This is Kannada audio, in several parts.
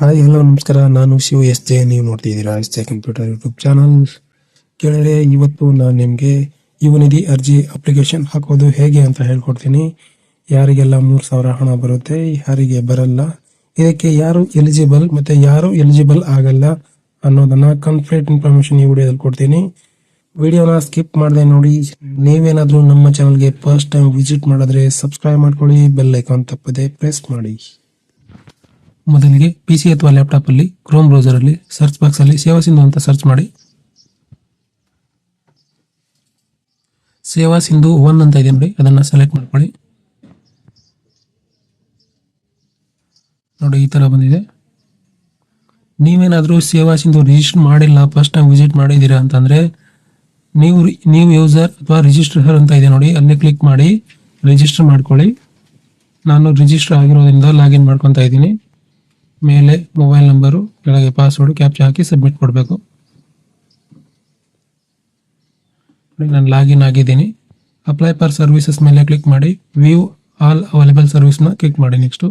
ಹಾಯ್ ಹಲೋ ನಮಸ್ಕಾರ. ನಾನು ಶಿವ ಎಸ್ ಜೆ. ನೀವು ನೋಡ್ತಿದ್ದೀರಾ S J computer YouTube channel ಕೇಳಿದ್ರೆ ಇವತ್ತು ನಾನು ನಿಮಗೆ ಯುವನಿಧಿ ಅರ್ಜಿ ಅಪ್ಲಿಕೇಶನ್ ಹಾಕೋದು ಹೇಗೆ ಅಂತ ಹೇಳ್ಕೊಡ್ತೀನಿ. ಯಾರಿಗೆಲ್ಲ ಮೂರು ಸಾವಿರ ಹಣ ಬರುತ್ತೆ, ಯಾರಿಗೆ ಬರಲ್ಲ, ಇದಕ್ಕೆ ಯಾರು ಎಲಿಜಿಬಲ್ ಮತ್ತೆ ಯಾರು ಎಲಿಜಿಬಲ್ ಆಗಲ್ಲ ಅನ್ನೋದನ್ನ ಕಂಪ್ಲೀಟ್ ಇನ್ಫಾರ್ಮೇಷನ್ ಈ ವಿಡಿಯೋದಲ್ಲಿ ಕೊಡ್ತೀನಿ. ವಿಡಿಯೋನ ಸ್ಕಿಪ್ ಮಾಡದೆ ನೋಡಿ. ನೀವೇನಾದರೂ ನಮ್ಮ ಚಾನಲ್ಗೆ ಫಸ್ಟ್ ಟೈಮ್ ವಿಸಿಟ್ ಮಾಡಿದ್ರೆ ಸಬ್ಸ್ಕ್ರೈಬ್ ಮಾಡ್ಕೊಳ್ಳಿ ಬೆಲ್ ಐಕಾನ್ ತಪ್ಪದೆ ಪ್ರೆಸ್ ಮಾಡಿ. ಮೊದಲಿಗೆ ಪಿ ಸಿ ಅಥವಾ ಲ್ಯಾಪ್ಟಾಪ್ ಅಲ್ಲಿ ಕ್ರೋಮ್ ಬ್ರೌಸರ್ ಅಲ್ಲಿ ಸರ್ಚ್ ಬಾಕ್ಸ್ ಅಲ್ಲಿ ಸೇವಾ ಸಿಂಧು ಅಂತ ಸರ್ಚ್ ಮಾಡಿ. ಸೇವಾ ಸಿಂಧು ಒನ್ ಅಂತ ಇದೆ ನೋಡಿ, ಅದನ್ನ ಸೆಲೆಕ್ಟ್ ಮಾಡ್ಕೊಳ್ಳಿ. ನೋಡಿ, ಈ ತರ ಬಂದಿದೆ. ನೀವೇನಾದರೂ ಸೇವಾ ಸಿಂಧು ರಿಜಿಸ್ಟರ್ ಮಾಡಿಲ್ಲ ಫಸ್ಟ್ ಟೈಮ್ ವಿಸಿಟ್ ಮಾಡಿದ್ದೀರಾ ಅಂತಂದ್ರೆ, ನೀವು ನೀವು ಯೂಸರ್ ಅಥವಾ ರಿಜಿಸ್ಟರ್ ಅಂತ ಇದೆ ನೋಡಿ, ಅಲ್ಲಿ ಕ್ಲಿಕ್ ಮಾಡಿ ರಿಜಿಸ್ಟರ್ ಮಾಡ್ಕೊಳ್ಳಿ. ನಾನು ರಿಜಿಸ್ಟರ್ ಆಗಿರೋದ್ರಿಂದ ಲಾಗಿನ್ ಮಾಡ್ಕೊತಾ ಇದ್ದೀನಿ. ಮೇಲೆ ಮೊಬೈಲ್ ನಂಬರು ಕೆಳಗೆ ಪಾಸ್ವರ್ಡ್ ಕ್ಯಾಪ್ಚಾ ಹಾಕಿ ಸಬ್ಮಿಟ್ ಕೊಡಬೇಕು. ನಾನು ಲಾಗಿನ್ ಆಗಿದ್ದೀನಿ. ಅಪ್ಲೈ ಫಾರ್ ಸರ್ವಿಸಸ್ ಮೇಲೆ ಕ್ಲಿಕ್ ಮಾಡಿ ವ್ಯೂ ಆಲ್ ಅವೈಲೇಬಲ್ ಸರ್ವಿಸ್ನ ಕ್ಲಿಕ್ ಮಾಡಿ ನೆಕ್ಸ್ಟು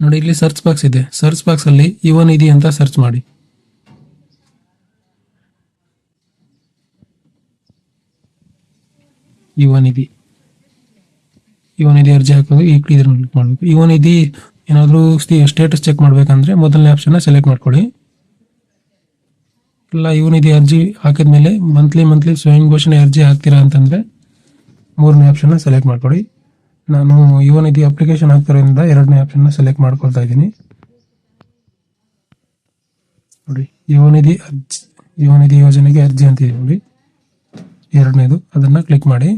ನೋಡಿ, ಇಲ್ಲಿ ಸರ್ಚ್ ಬಾಕ್ಸ್ ಇದೆ. ಸರ್ಚ್ ಬಾಕ್ಸ್ ಅಲ್ಲಿ ಇವನ್ ಇದೆ ಅಂತ ಸರ್ಚ್ ಮಾಡಿ. ಇವನ್ ಇದೆ. ಇವನ್ ಇದೆ ಅರ್ಜಿ ಹಾಕೋದು, ಈ ಕ್ಲಿಕ್ ಮಾಡಬೇಕು. ಯುವನಿಧಿ ಏನಾದರೂ ಸ್ಟೇಟಸ್ ಚೆಕ್ ಮಾಡಬೇಕಂದ್ರೆ ಮೊದಲನೇ ಆಪ್ಷನ್ನ ಸೆಲೆಕ್ಟ್ ಮಾಡ್ಕೊಳ್ಳಿ. ಇಲ್ಲ ಯುವನಿಧಿ ಅರ್ಜಿ ಹಾಕಿದ ಮೇಲೆ ಮಂತ್ಲಿ ಮಂತ್ಲಿ ಸ್ವಯಂ ಘೋಷಣೆ ಅರ್ಜಿ ಹಾಕ್ತೀರಾ ಅಂತಂದರೆ ಮೂರನೇ ಆಪ್ಷನ್ನ ಸೆಲೆಕ್ಟ್ ಮಾಡ್ಕೊಳ್ಳಿ. ನಾನು ಯುವನಿಧಿ ಅಪ್ಲಿಕೇಶನ್ ಹಾಕ್ತಿರೋದ್ರಿಂದ ಎರಡನೇ ಆಪ್ಷನ್ನ ಸೆಲೆಕ್ಟ್ ಮಾಡ್ಕೊಳ್ತಾ ಇದ್ದೀನಿ. ನೋಡಿ ಯುವನಿಧಿ ಅರ್ಜಿ ಯುವನಿಧಿ ಯೋಜನೆಗೆ ಅರ್ಜಿ ಅಂತಿದೆ ನೋಡಿ ಎರಡನೇದು, ಅದನ್ನು ಕ್ಲಿಕ್ ಮಾಡಿ.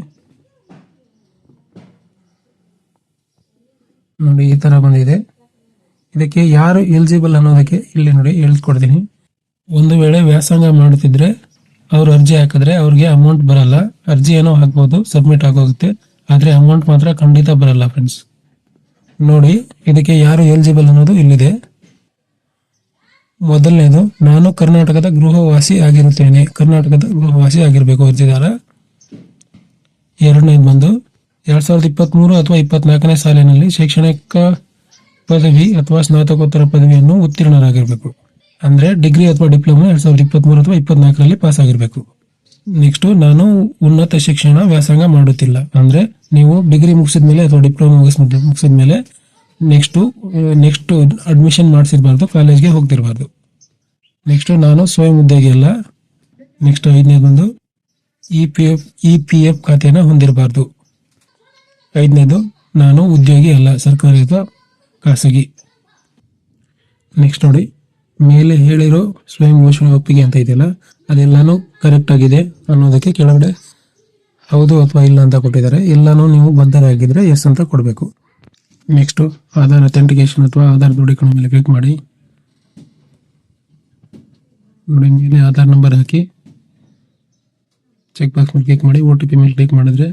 ನೋಡಿ, ಈ ತರ ಬಂದಿದೆ. ಇದಕ್ಕೆ ಯಾರು ಎಲಿಜಿಬಲ್ ಅನ್ನೋದಕ್ಕೆ ಇಲ್ಲಿ ನೋಡಿ ಹೇಳ್ಕೊಡ್ತೀನಿ. ಒಂದು ವೇಳೆ ವ್ಯಾಸಂಗ ಮಾಡುತ್ತಿದ್ರೆ ಅವ್ರು ಅರ್ಜಿ ಹಾಕಿದ್ರೆ ಅವ್ರಿಗೆ ಅಮೌಂಟ್ ಬರಲ್ಲ. ಅರ್ಜಿ ಏನೋ ಹಾಕ್ಬೋದು ಸಬ್ಮಿಟ್ ಆಗೋಗುತ್ತೆ. ಆದ್ರೆ ಅಮೌಂಟ್ ಮಾತ್ರ ಖಂಡಿತ ಬರಲ್ಲ ಫ್ರೆಂಡ್ಸ್ ನೋಡಿ, ಇದಕ್ಕೆ ಯಾರು ಎಲಿಜಿಬಲ್ ಅನ್ನೋದು ಇಲ್ಲಿದೆ. ಮೊದಲನೇದು, ನಾನು ಕರ್ನಾಟಕದ ಗೃಹವಾಸಿ ಆಗಿರುತ್ತೇನೆ. ಕರ್ನಾಟಕದ ಗೃಹವಾಸಿ ಆಗಿರಬೇಕು ಅರ್ಜಿದಾರ. ಎರಡನೇದು ಬಂದು ಎರಡ್ ಸಾವಿರದ ಇಪ್ಪತ್ತ್ಮೂರು ಅಥವಾ ಇಪ್ಪತ್ನಾಲ್ಕನೇ ಸಾಲಿನಲ್ಲಿ ಶೈಕ್ಷಣಿಕ ಪದವಿ ಅಥವಾ ಸ್ನಾತಕೋತ್ತರ ಪದವಿಯನ್ನು ಉತ್ತೀರ್ಣರಾಗಿರಬೇಕು. ಅಂದ್ರೆ ಡಿಗ್ರಿ ಅಥವಾ ಡಿಪ್ಲೊಮಾ ಎರಡ್ ಸಾವಿರದ ಇಪ್ಪತ್ಮೂರು ಅಥವಾ ಇಪ್ಪತ್ನಾಲ್ಕರಲ್ಲಿ ಪಾಸ್ ಆಗಿರಬೇಕು ನೆಕ್ಸ್ಟ್ ನಾನು ಉನ್ನತ ಶಿಕ್ಷಣ ವ್ಯಾಸಂಗ ಮಾಡುತ್ತಿಲ್ಲ. ಅಂದ್ರೆ ನೀವು ಡಿಗ್ರಿ ಮುಗಿಸಿದ ಮೇಲೆ ಅಥವಾ ಡಿಪ್ಲೊಮಾ ಮುಗಿಸಿದ ಮೇಲೆ ನೆಕ್ಸ್ಟ್ ನೆಕ್ಸ್ಟ್ ಅಡ್ಮಿಷನ್ ಮಾಡಿಸಿರ್ಬಾರ್ದು, ಕಾಲೇಜ್ಗೆ ಹೋಗ್ತಿರ್ಬಾರ್ದು. ನೆಕ್ಸ್ಟ್ ನಾನು ಸ್ವಯಂ ಉದ್ಯೋಗಿ ಅಲ್ಲ. Next ಐದನೇದೊಂದು E P F E P F ಖಾತೆಯನ್ನು ಹೊಂದಿರಬಾರ್ದು. ಐದನೇದು, ನಾನು ಉದ್ಯೋಗಿ ಅಲ್ಲ, ಸರ್ಕಾರಿ ಅಥವಾ ಖಾಸಗಿ. ನೆಕ್ಸ್ಟ್ ನೋಡಿ, ಮೇಲೆ ಹೇಳಿರೋ ಸ್ವಯಂ ಘೋಷಣೆ ಒಪ್ಪಿಗೆ ಅಂತ ಇದೆಯಲ್ಲ, ಅದೆಲ್ಲಾನು ಕರೆಕ್ಟ್ ಆಗಿದೆ ಅನ್ನೋದಕ್ಕೆ ಕೆಳಗಡೆ ಹೌದು ಅಥವಾ ಇಲ್ಲ ಅಂತ ಕೊಟ್ಟಿದ್ದಾರೆ. ಎಲ್ಲಾನು ನೀವು ಬದ್ಧರಾಗಿದ್ರೆ ಎಸ್ ಅಂತ ಕೊಡಬೇಕು. ನೆಕ್ಸ್ಟ್ ಆಧಾರ್ ಅಥೆಂಟಿಕೇಶನ್ ಅಥವಾ ಆಧಾರ್ ದೃಢೀಕರಣ ಮೇಲೆ ಕ್ಲಿಕ್ ಮಾಡಿ. ನೋಡಿ, ಮೇಲೆ ಆಧಾರ್ ನಂಬರ್ ಹಾಕಿ ಚೆಕ್ ಬಾಕ್ಸ್ ಮೇಲೆ ಕ್ಲಿಕ್ ಮಾಡಿ ಒ ಟಿ ಪಿ ಮೇಲೆ ಕ್ಲಿಕ್ ಮಾಡಿದ್ರೆ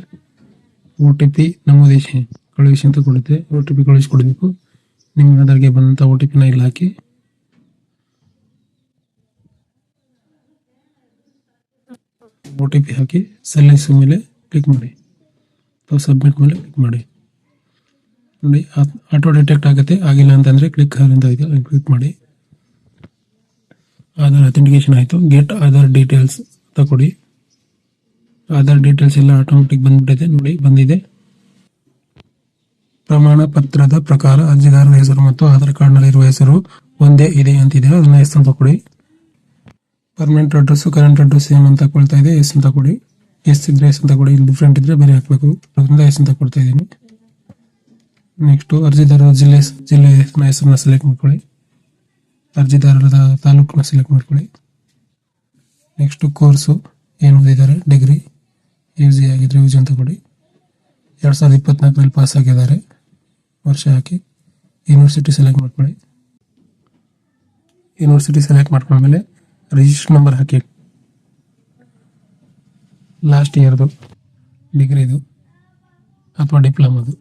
ಒ ಟಿ ಪಿ ನಮೂದಿಸಿ ಕಳುಹಿಸಿ ಅಂತ ಕೊಡುತ್ತೆ. ಒ ಟಿ ಪಿ ಕಳುಹಿಸ್ಕೊಡ್ಬೇಕು. ನಿಮ್ಮ ಆಧಾರ್ಗೆ ಬಂದಂಥ ಒ ಟಿ ಪಿನ ಇಲ್ಲಿ ಹಾಕಿ. ಒ ಟಿ ಪಿ ಹಾಕಿ ಸಲ್ಲಿಸು ಮೇಲೆ ಕ್ಲಿಕ್ ಮಾಡಿ. ಅಥವಾ ಸಬ್ಮಿಟ್ ಮೇಲೆ ಕ್ಲಿಕ್ ಮಾಡಿ. ನೋಡಿ ಆಟೋ ಡಿಟೆಕ್ಟ್ ಆಗುತ್ತೆ. ಆಗಿಲ್ಲ ಅಂತಂದರೆ ಕ್ಲಿಕ್ ಅಂತ ಇದೆ ಕ್ಲಿಕ್ ಮಾಡಿ. ಆಧಾರ್ ಅಥೆಂಟಿಕೇಶನ್ ಆಯಿತು. ಗೆಟ್ ಆಧಾರ್ ಡೀಟೇಲ್ಸ್ ಅಂತ ಕೊಡಿ. ಆಧಾರ್ ಡೀಟೇಲ್ಸ್ ಎಲ್ಲ ಆಟೋಮೆಟಿಕ್ ಬಂದ್ಬಿಟ್ಟಿದೆ, ನೋಡಿ, ಬಂದಿದೆ. ಪ್ರಮಾಣ ಪತ್ರದ ಪ್ರಕಾರ ಅರ್ಜಿದಾರರ ಹೆಸರು ಮತ್ತು ಆಧಾರ್ ಕಾರ್ಡ್ನಲ್ಲಿರುವ ಹೆಸರು ಒಂದೇ ಇದೆ ಅಂತಿದೆ. ಅದನ್ನ ಎಸ್ ಅಂತ ಕೊಡಿ. Permanent address current address same ಅಂತ ಕೊಳ್ತಾ ಇದೆ, ಎಸ್ ಅಂತ ಕೊಡಿ. ಎಸ್ ಇದ್ರೆ ಎಸ್ ಅಂತ ಕೊಡಿ, ಇಲ್ಲಿ ಡಿಫ್ರೆಂಟ್ ಇದ್ರೆ ಬೇರೆ ಹಾಕಬೇಕು. ಅದರಿಂದ ಎಸ್ ಅಂತ ಕೊಡ್ತಾ ಇದ್ದೀನಿ. ನೆಕ್ಸ್ಟು ಅರ್ಜಿದಾರರ ಜಿಲ್ಲೆ ಜಿಲ್ಲೆ ಹೆಸರನ್ನ ಸೆಲೆಕ್ಟ್ ಮಾಡ್ಕೊಳ್ಳಿ. ಅರ್ಜಿದಾರರ ತಾಲೂಕನ್ನ ಸೆಲೆಕ್ಟ್ ಮಾಡ್ಕೊಳ್ಳಿ. ನೆಕ್ಸ್ಟು ಕೋರ್ಸು ಏನು ಓದಿದ್ದಾರೆ? ಡಿಗ್ರಿ ಜಿ ಆಗಿದ್ರೆ ಯು ಜಿ ಅಂತ ಕೊಡಿ. ಎರಡು ಸಾವಿರದ ಇಪ್ಪತ್ನಾಲ್ಕರಲ್ಲಿ ಪಾಸ್ ಆಗಿದ್ದಾರೆ. ವರ್ಷ ಹಾಕಿ. ಯೂನಿವರ್ಸಿಟಿ ಸೆಲೆಕ್ಟ್ ಮಾಡ್ಕೊಳ್ಳಿ. ಯೂನಿವರ್ಸಿಟಿ ಸೆಲೆಕ್ಟ್ ಮಾಡ್ಕೊಂಡ್ಮೇಲೆ ರಿಜಿಸ್ಟರ್ ನಂಬರ್ ಹಾಕಿ. ಲಾಸ್ಟ್ ಇಯರ್ದು ಡಿಗ್ರಿದು ಅಥವಾ ಡಿಪ್ಲೊಮದು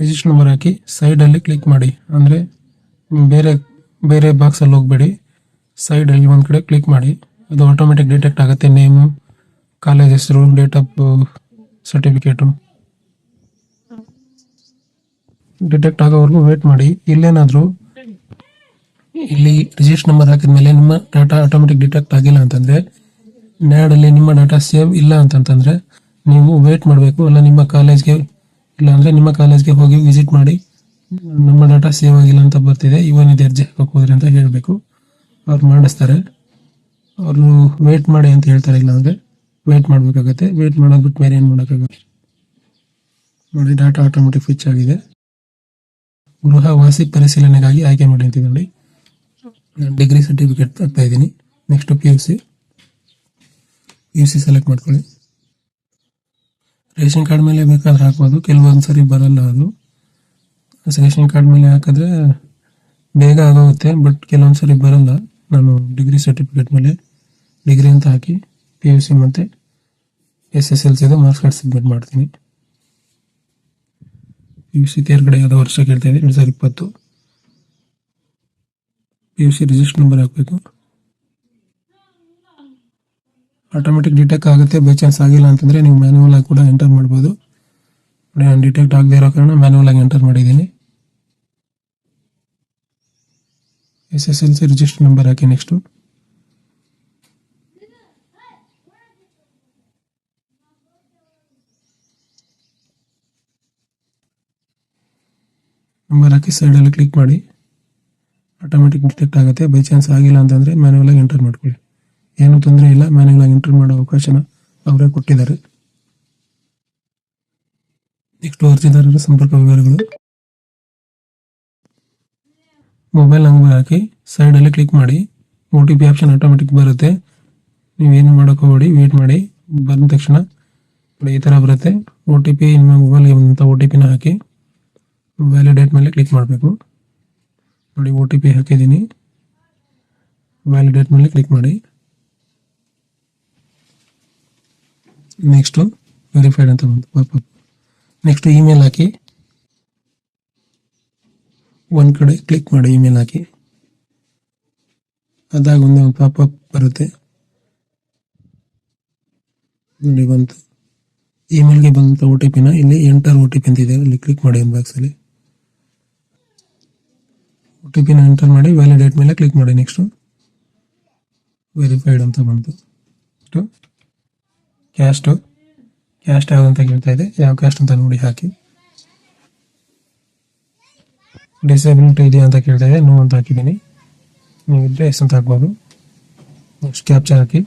ರಿಜಿಸ್ಟರ್ ನಂಬರ್ ಹಾಕಿ ಸೈಡಲ್ಲಿ ಕ್ಲಿಕ್ ಮಾಡಿ. ಅಂದರೆ ಬೇರೆ ಬೇರೆ ಬಾಕ್ಸಲ್ಲಿ ಹೋಗಬೇಡಿ. ಸೈಡಲ್ಲಿ ಒಂದು ಕಡೆ ಕ್ಲಿಕ್ ಮಾಡಿ. ಅದು ಆಟೋಮೆಟಿಕ್ ಡಿಟೆಕ್ಟ್ ಆಗುತ್ತೆ ನೇಮು ಕಾಲೇಜ್ ಹೆಸರು ಡೇಟ್ ಆಫ್ ಸರ್ಟಿಫಿಕೇಟು ಡಿಟೆಕ್ಟ್ ಆಗೋವರೆಗೂ ವೇಟ್ ಮಾಡಿ. ಇಲ್ಲೇನಾದರೂ ಇಲ್ಲಿ ರಿಜಿಸ್ಟರ್ ನಂಬರ್ ಹಾಕಿದ್ಮೇಲೆ ನಿಮ್ಮ ಡಾಟಾ ಆಟೋಮೆಟಿಕ್ ಡಿಟೆಕ್ಟ್ ಆಗಿಲ್ಲ ಅಂತಂದ್ರೆ ನ್ಯಾಡಲ್ಲಿ ನಿಮ್ಮ ಡಾಟಾ ಸೇವ್ ಇಲ್ಲ ಅಂತಂತಂದ್ರೆ, ನೀವು ವೇಟ್ ಮಾಡಬೇಕು. ಅಲ್ಲ, ನಿಮ್ಮ ಕಾಲೇಜ್ಗೆ ಇಲ್ಲ ಅಂದ್ರೆ ನಿಮ್ಮ ಕಾಲೇಜ್ಗೆ ಹೋಗಿ ವಿಸಿಟ್ ಮಾಡಿ, ನಮ್ಮ ಡಾಟಾ ಸೇವ್ ಆಗಿಲ್ಲ ಅಂತ ಬರ್ತಿದೆ. ಇವನಿದೆ ಅರ್ಜಿ ಹಾಕೋಕೆ ಹೋದ್ರಿ ಅಂತ ಹೇಳಬೇಕು. ಅವ್ರು ಮಾಡಿಸ್ತಾರೆ. ಅವರು ವೇಟ್ ಮಾಡಿ ಅಂತ ಹೇಳ್ತಾರೆ ಇಲ್ಲ ಅಂದ್ರೆ ವೇಟ್ ಮಾಡಬೇಕಾಗತ್ತೆ. ವೇಟ್ ಮಾಡೋದು ಬಿಟ್ಟು ಬೇರೆ ಏನು ಮಾಡೋಕ್ಕಾಗತ್ತೆ ನೋಡಿ ಡಾಟಾ ಆಟೋಮೆಟಿಕ್ ಫಿಚ್ ಆಗಿದೆ. ಗೃಹ ವಾಸಿ ಪರಿಶೀಲನೆಗಾಗಿ ಆಯ್ಕೆ ಮಾಡಿ ಅಂತೀವಿ ನೋಡಿ. ನಾನು ಡಿಗ್ರಿ ಸರ್ಟಿಫಿಕೇಟ್ ತರ್ತಾ ಇದ್ದೀನಿ. Next P U C P U C select ಮಾಡ್ಕೊಳ್ಳಿ. ರೇಷನ್ ಕಾರ್ಡ್ ಮೇಲೆ ಬೇಕಾದ್ರೆ ಹಾಕ್ಬೋದು. ಕೆಲವೊಂದು ಸರಿ ಬರಲ್ಲ ಅದು. ರೇಷನ್ ಕಾರ್ಡ್ ಮೇಲೆ ಹಾಕಿದ್ರೆ ಬೇಗ ಆಗೋಗುತ್ತೆ ಬಟ್ ಕೆಲವೊಂದು ಸರಿ ಬರಲ್ಲ. ನಾನು ಡಿಗ್ರಿ ಸರ್ಟಿಫಿಕೇಟ್ ಮೇಲೆ ಡಿಗ್ರಿ ಅಂತ ಹಾಕಿ ಪಿ ಯು ಸಿ ಮತ್ತು ಎಸ್ ಎಸ್ ಎಲ್ ಸಿದು ಮಾರ್ಕ್ಸ್ ಕಾರ್ಡ್ ಸಬ್ಮಿಟ್ ಮಾಡ್ತೀನಿ. ಪಿ ಯು ಸಿ ತೇರ್ಗಡೆ ಯಾವುದೋ ವರ್ಷ ಕೇಳ್ತಾ ಇದೆ ಎರಡು ಸಾವಿರದ ಇಪ್ಪತ್ತು. P U C register number ಹಾಕಬೇಕು. ಆಟೋಮೆಟಿಕ್ ಡಿಟೆಕ್ಟ್ ಆಗುತ್ತೆ, ಬೈ ಚಾನ್ಸ್ ಆಗಿಲ್ಲ ಅಂತಂದರೆ ನೀವು ಮ್ಯಾನ್ಯಲ್ ಆಗಿ ಕೂಡ ಎಂಟರ್ ಮಾಡ್ಬೋದು. ನಾನು ಡಿಟೆಕ್ಟ್ ಆಗದೆ ಇರೋ ಕಾರಣ ಮ್ಯಾನ್ಯಲ್ ಆಗಿ ಎಂಟರ್ ಮಾಡಿದ್ದೀನಿ. S S L C register number ಹಾಕಿ ನೆಕ್ಸ್ಟು ನಂಬರ್ ಹಾಕಿ ಸೈಡಲ್ಲಿ ಕ್ಲಿಕ್ ಮಾಡಿ. ಆಟೋಮೆಟಿಕ್ ಡಿಟೆಕ್ಟ್ ಆಗುತ್ತೆ. ಬೈ ಚಾನ್ಸ್ ಆಗಿಲ್ಲ ಅಂತಂದರೆ ಮ್ಯಾನ್ಯಲ್ ಆಗಿ ಎಂಟರ್ ಮಾಡ್ಕೊಳ್ಳಿ. ಏನೂ ತೊಂದರೆ ಇಲ್ಲ. ಮ್ಯಾನ್ಯಲ್ ಆಗಿ ಎಂಟರ್ ಮಾಡೋ ಅವಕಾಶನ ಅವರೇ ಕೊಟ್ಟಿದ್ದಾರೆ. ನೆಕ್ಸ್ಟ್ ಅರ್ಜಿದಾರರ ಸಂಪರ್ಕ ವಿವರಗಳು. ಮೊಬೈಲ್ ನಂಬರ್ ಹಾಕಿ ಸೈಡಲ್ಲಿ ಕ್ಲಿಕ್ ಮಾಡಿ O T P option automatic ಬರುತ್ತೆ. ನೀವೇನು ಮಾಡೋಕೆ ಹೋಗಬೇಡಿ ವೇಟ್ ಮಾಡಿ, ಬಂದ ತಕ್ಷಣ ಈ ಥರ ಬರುತ್ತೆ. ಒ ಟಿ ಪಿ ನಿಮ್ಮ ಮೊಬೈಲ್ಗೆ ಬಂದಂಥ ಒ ಟಿ ಪಿನ ಹಾಕಿ ವ್ಯಾಲಿಡೇಟ್ ಮೇಲೆ ಕ್ಲಿಕ್ ಮಾಡಬೇಕು. ನೋಡಿ ಒ ಟಿ ಪಿ ಹಾಕಿದ್ದೀನಿ. ವ್ಯಾಲಿಡೇಟ್ ಮೇಲೆ ಕ್ಲಿಕ್ ಮಾಡಿ. ನೆಕ್ಸ್ಟು ವೆರಿಫೈಡ್ ಅಂತ ಬಂತು ಪಾಪಪ್ ನೆಕ್ಸ್ಟ್ ಇಮೇಲ್ ಹಾಕಿ. ಒಂದು ಕಡೆ ಕ್ಲಿಕ್ ಮಾಡಿ ಇಮೇಲ್ ಹಾಕಿ. ಅದಾಗ ಒಂದೇ ಒಂದು ಅಪ್ ಬರುತ್ತೆ. ನೋಡಿ ಬಂತು. ಇಮೇಲ್ಗೆ ಬಂದಂಥ ಓ ಟಿ ಪಿನ ಇಲ್ಲಿ ಎಂಟರ್ ಓ ಟಿ ಪಿ ಅಂತಿದೆ ಅಲ್ಲಿ ಕ್ಲಿಕ್ ಮಾಡಿ ಬಾಕ್ಸಲ್ಲಿ ಓ ಟಿ ಪಿನ ಎಂಟರ್ ಮಾಡಿ ವ್ಯಾಲಿಡೇಟ್ ಮೇಲೆ ಕ್ಲಿಕ್ ಮಾಡಿ ನೆಕ್ಸ್ಟು ವೆರಿಫೈಡ್ ಅಂತ ಬಂತು. ಕ್ಯಾಸ್ಟು ಕ್ಯಾಸ್ಟ್ ಯಾವುದು ಅಂತ ಕೇಳ್ತಾ ಇದೆ. ಯಾವ ಕ್ಯಾಸ್ಟ್ ಅಂತ ನೋಡಿ ಹಾಕಿ. ಡಿಸೇಬಿಲಿಟಿ ಇದೆಯಾ ಅಂತ ಕೇಳ್ತಾ ಇದೆ ನೋ ಅಂತ ಹಾಕಿದ್ದೀನಿ ನೀವು ಇದ್ರೆ ಎಸ್ ಅಂತ ಹಾಕ್ಬೋದು ನೆಕ್ಸ್ಟ್ ಕ್ಯಾಪ್ಚರ್ ಹಾಕಿ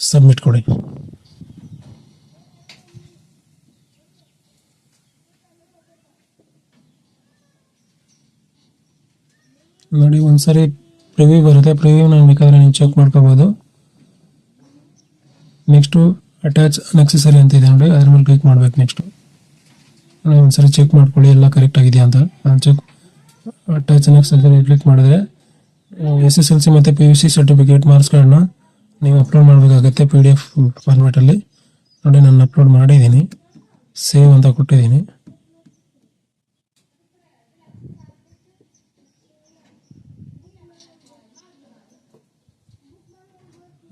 ಸಬ್ಮಿಟ್ ಕೊಡಿ ನೋಡಿ ಒಂದ್ಸರಿ ಪ್ರಿವ್ಯೂ ಬರುತ್ತೆ ಪ್ರಿವ್ಯೂ ನಾನು ಬೇಕಾದ್ರೆ ನೀವು ಚೆಕ್ ಮಾಡ್ಕೋಬೋದು ನೆಕ್ಸ್ಟು ಅಟ್ಯಾಚ್ ನೆಕ್ಸೆಸರಿ ಅಂತ ಇದೆ ನೋಡಿ, ಅದ್ರ ಮೇಲೆ ಕ್ಲಿಕ್ ಮಾಡ್ಬೇಕು ನೆಕ್ಸ್ಟು ಒಂದ್ಸರಿ ಚೆಕ್ ಮಾಡ್ಕೊಳ್ಳಿ, ಎಲ್ಲ ಕರೆಕ್ಟ್ ಆಗಿದೆಯಾ ಅಂತ. ಚೆಕ್ ಅಟ್ಯಾಚ್ ನೆಕ್ಸೆಸರಿ ಕ್ಲಿಕ್ ಮಾಡಿದ್ರೆ ಎಸ್ ಎಸ್ ಎಲ್ ಸಿ ಮತ್ತು P U C certificate marks ನೀವು ಅಪ್ಲೋಡ್ ಮಾಡಬೇಕಾಗತ್ತೆ ಪಿ ಡಿ ಎಫ್ ಫಾರ್ಮೇಟಲ್ಲಿ ನೋಡಿ, ನಾನು ಅಪ್ಲೋಡ್ ಮಾಡಿದ್ದೀನಿ. ಸೇವ್ ಅಂತ ಕೊಟ್ಟಿದ್ದೀನಿ.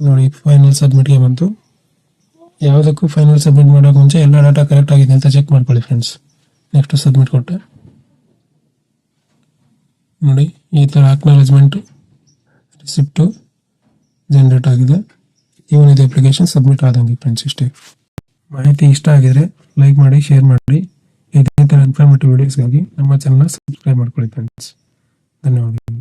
ನೋಡಿ ಫೈನಲ್ ಸಬ್ಮಿಟ್ಗೆ ಬಂತು. ಯಾವುದಕ್ಕೂ ಫೈನಲ್ ಸಬ್ಮಿಟ್ ಮಾಡೋಕೆ ಮುಂಚೆ ಎಲ್ಲ ಡಾಟಾ ಕರೆಕ್ಟ್ ಆಗಿದೆ ಅಂತ ಚೆಕ್ ಮಾಡ್ಕೊಳ್ಳಿ ಫ್ರೆಂಡ್ಸ್ ನೆಕ್ಸ್ಟ್ ಸಬ್ಮಿಟ್ ಕೊಟ್ಟೆ. ನೋಡಿ, ಈ ಥರ ಅಕ್ನಾಲಜ್ಮೆಂಟು ರಿಸಿಪ್ಟು ಜನ್ರೇಟ್ ಆಗಿದೆ. ಇವನಿದೆ ಅಪ್ಲಿಕೇಶನ್ ಸಬ್ಮಿಟ್ ಆದಂಗೆ ಫ್ರೆಂಡ್ಸ್ ಇಷ್ಟೇ. ಮಾಹಿತಿ ಇಷ್ಟ ಆಗಿದ್ರೆ ಲೈಕ್ ಮಾಡಿ ಶೇರ್ ಮಾಡಿ. ಇದೇ ಥರ ಇನ್ಫಾರ್ಮೇಟಿವ್ ವೀಡಿಯೋಸ್ಗಾಗಿ ನಮ್ಮ ಚಾನಲ್ನ ಸಬ್ಸ್ಕ್ರೈಬ್ ಮಾಡ್ಕೊಳ್ಳಿ ಫ್ರೆಂಡ್ಸ್ ಧನ್ಯವಾದಗಳು.